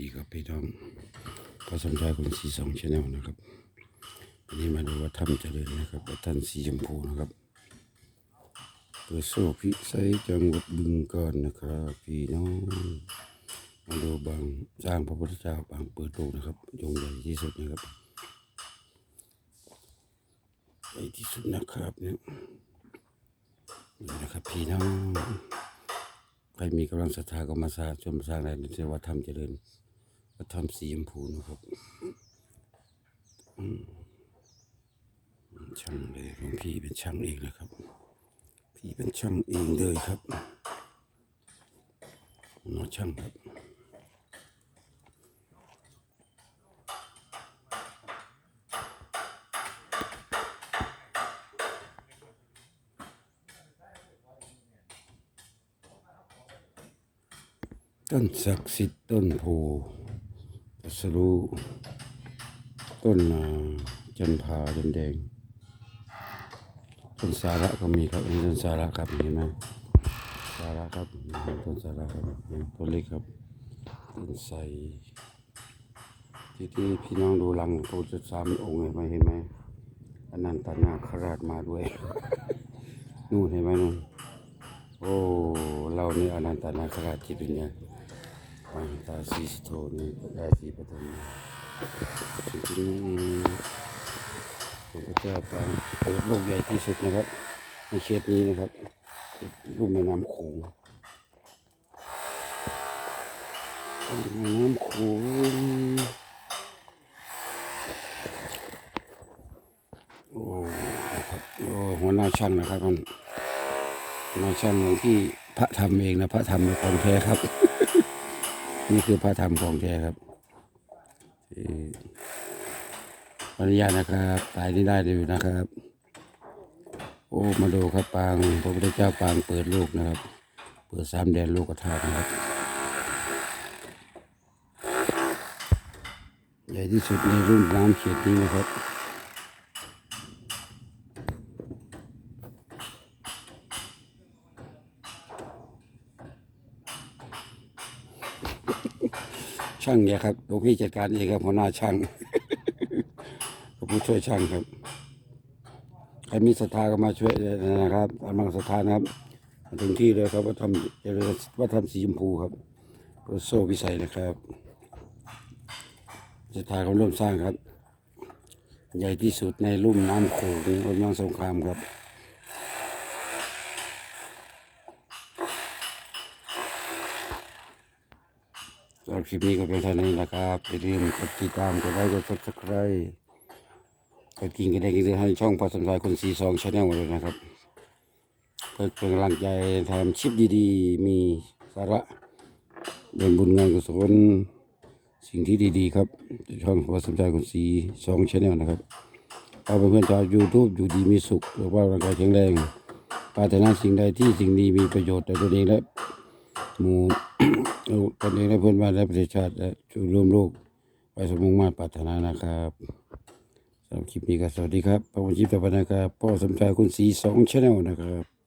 ดีครับพี่น้องพระสมชายคนสีสองชแนลนะครับวันนี้มาดูว่าถ้ำเจริญนะครับและท่านสีชมพูนะครับเปิดโซ่พิสัยจังหวัดบึงกาฬนะครับพี่น้องมาดูบางสร้างพระพุทธเจ้าบางเปิดโลกนะครับยงใหญ่ที่สุดนะครับใหญ่ที่สุดนะครับเนี่ยนี่นะครับพี่น้องใครมีกำลังศรัทธาก็มาสร้างชมสร้างอะได้ในวัดธรรมเจริญ วัดธรรมสีชมพูนะครับช่างเลยหลวงพี่เป็นช่างเองนะครับ พี่เป็นช่างเองเลยครับหนอช่างครับต้นศักดิ์สิทธิ์ต้นโพ สรู้ต้นจันพาจันแดงต้นสาระก็มีครับนนี้ต้นสาระครับเห็นไหมสาระครับต้นสาระครับต้นเล็กครับต้นใสที่ที่พี่น้องดูลังพระพุทธสามองค์เห็นไหมเห็นไหมอนันตนาคราชมาด้วยนู่นเห็นไหมนู่นโอ้เรานี่อนันตนาคราชจิตวิญญาณ มาตาสีสโทนี่ได้สีปฐมจริงๆผมก็จะไปเปิดลูกใหญ่ที่สุดนะครับ ในเขตนี้นะครับลูกแม่น้ำโขงแม่น้ำโขงโอ้ครับโอ้หัวหน้าช่างนะครับมันหัวหน้าช่างที่พระธรรมเองนะพระธรรมเป็นของแท้ครับ นี่คือพระธรรมของแท้ครับขออนุญาตนะครับตายนี่ได้เลยนะครับ โอ้มาดูครับปางพระพุทธเจ้าปางเปิดลูกนะครับ เปิดสามแดนลูกกระทานะครับ ใหญ่ที่สุดในรุ่นน้ำเขตนี้นะครับ ช่างเนี่ยครับหลวงพี่จัดการเองครับหัวหน้าช่างกับผู้ช่วยช่างครับใครมีศรัทธาก็มาช่วยนะครับกำลังศรัทธานะครับถึงที่เลยครับว่าทำเจริญว่าทำสีชมพูครับพื่อโซ่พิสัยนะครับศรัทธาเขาเริ่มสร้างครับ ใหญ่ที่สุดในลุ่มน้ำโขงระยองสงครามครับ สำหรับคลิปนี้ก็เป็นเท่านี้นะครับอย่าลืมกดติดตามกดไลค์กดซับสไครต์กดกิ่งกระดิ่งกระดิ่งให้ช่องพอสมชายคนสีสองชาแนลเลยนะครับเพื่อเป็นกำลังใจทำคลิปดีๆ มีสาระเป็นบุญงานกุศลสิ่งที่ดีๆ ครับ ช่องพอสมชายคนสีสองชาแนลนะครับเอาเป็นเพื่อนชาวยูทูบอยู่ดีมีสุขสุขภาร่างกายแข็งแรงปรารถนาสิ่งใดที่สิ่งนี้มีประโยชน์ต่อตัวเองและ มู่เอาตนเองและเพื่อนบ้านและประเทศชาติและช่วยร่วมโลกไปสมมุ่งมา่ปรารถนานะครับสำหรับคลิปนี้ก็สวัสดีครับพระวันชิปต่อไปนะครับพ่อสมชายคุณสีสองชาแนลนะครับ